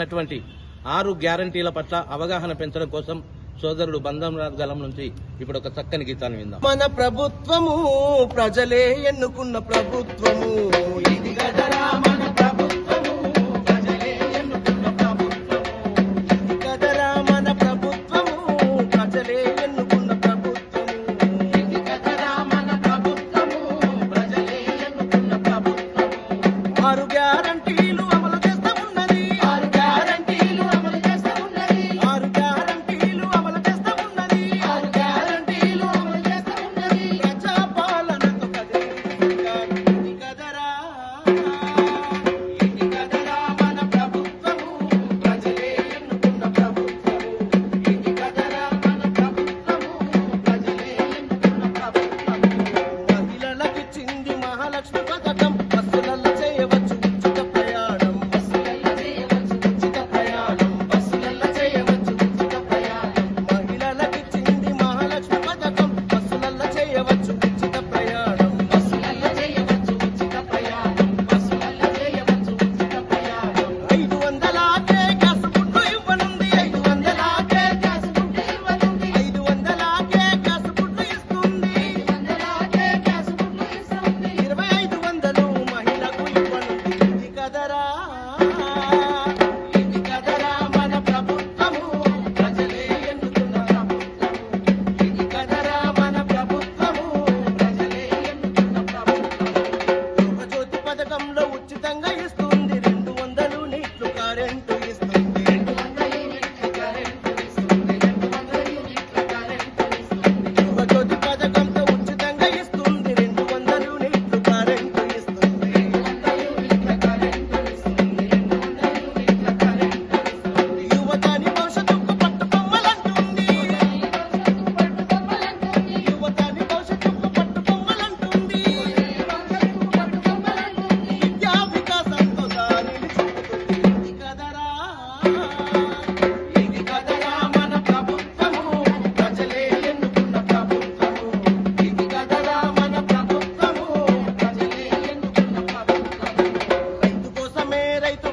అటువంటి ఆరు గ్యారంటీల పట్ల అవగాహన పెంచడం కోసం సోదరుడు బంధం గలం నుంచి ఇప్పుడు ఒక చక్కని గీతాన్ని విందాం. మన ప్రభుత్వము ప్రజలే ఎన్నుకున్న ప్రభుత్వము. ఇది కదరా రైతు